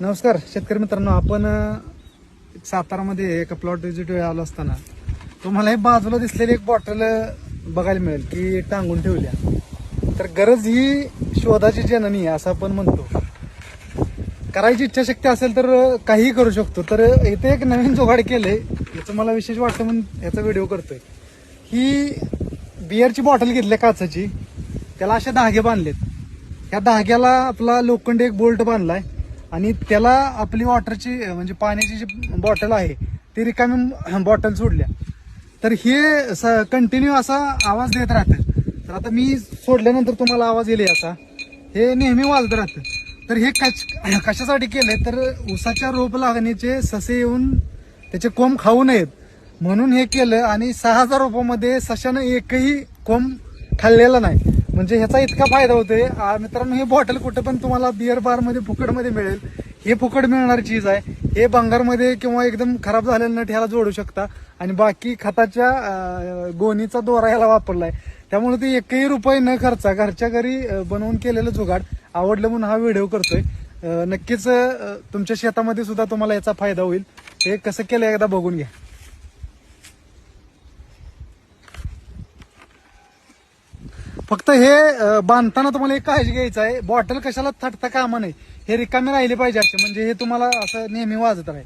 नमस्कार शेतकरी मित्रांनो आपण सातारामध्ये एका प्लॉट विजिट आलो असताना. तुम्हाला हे बाजूला दिसलेली एक बॉटल बघायला मिळेल की टांगून ठेवल्या तर गरज ही शोधाची जननी आहे असं आपण म्हणतो. करायची इच्छाशक्ती असेल तर काहीही करू शकतो. तर इथे एक नवीन जोगाड केले याचं मला विशेष वाटतं म्हणून याचा व्हिडिओ करतोय. ही बिअरची बॉटल घेतली काचाची. त्याला असे धागे बांधलेत. ह्या धाग्याला आपला लोखंड एक बोल्ट बांधलाय. आणि त्याला आपली वॉटरची म्हणजे पाण्याची जी बॉटल आहे ती रिकामी बॉटल सोडल्या. तर हे स कंटिन्यू असा आवाज देत राहतं. तर आता मी सोडल्यानंतर तुम्हाला आवाज येईल असा हे नेहमी वाजत राहतं. तर हे कच कशासाठी केलंय? तर उसाच्या रोप लागण्याचे ससे येऊन त्याचे कोंब खाऊ नयेत. म्हणून हे केलं आणि सहा हजार रोपामध्ये सशानं एकही कोंब खाल्लेला नाही. म्हणजे ह्याचा इतका फायदा होतोय. मित्रांनो हे बॉटल कुठं पण तुम्हाला बिअर बारमध्ये फुकटमध्ये मिळेल. हे फुकट मिळणारी चीज आहे. हे बंगारमध्ये किंवा एकदम खराब झालेलं नट ह्याला जोडू शकता. आणि बाकी खताच्या गोणीचा दोरा ह्याला वापरलाय. त्यामुळे ते एकही रुपये न खर्चा घरच्या घरी बनवून केलेलं जुगाड आवडलं म्हणून हा व्हिडिओ करतोय. नक्कीच तुमच्या शेतामध्ये सुद्धा तुम्हाला याचा फायदा होईल. हे कसं केलं एकदा बघून घ्या. फक्त हे अं, बांधताना तुम्हाला एक काळजी घ्यायचं आहे. बॉटल कशाला थटता कामा नाही हे रिकामे राहिले पाहिजे असे. म्हणजे हे तुम्हाला असं नेहमी वाजत राहील.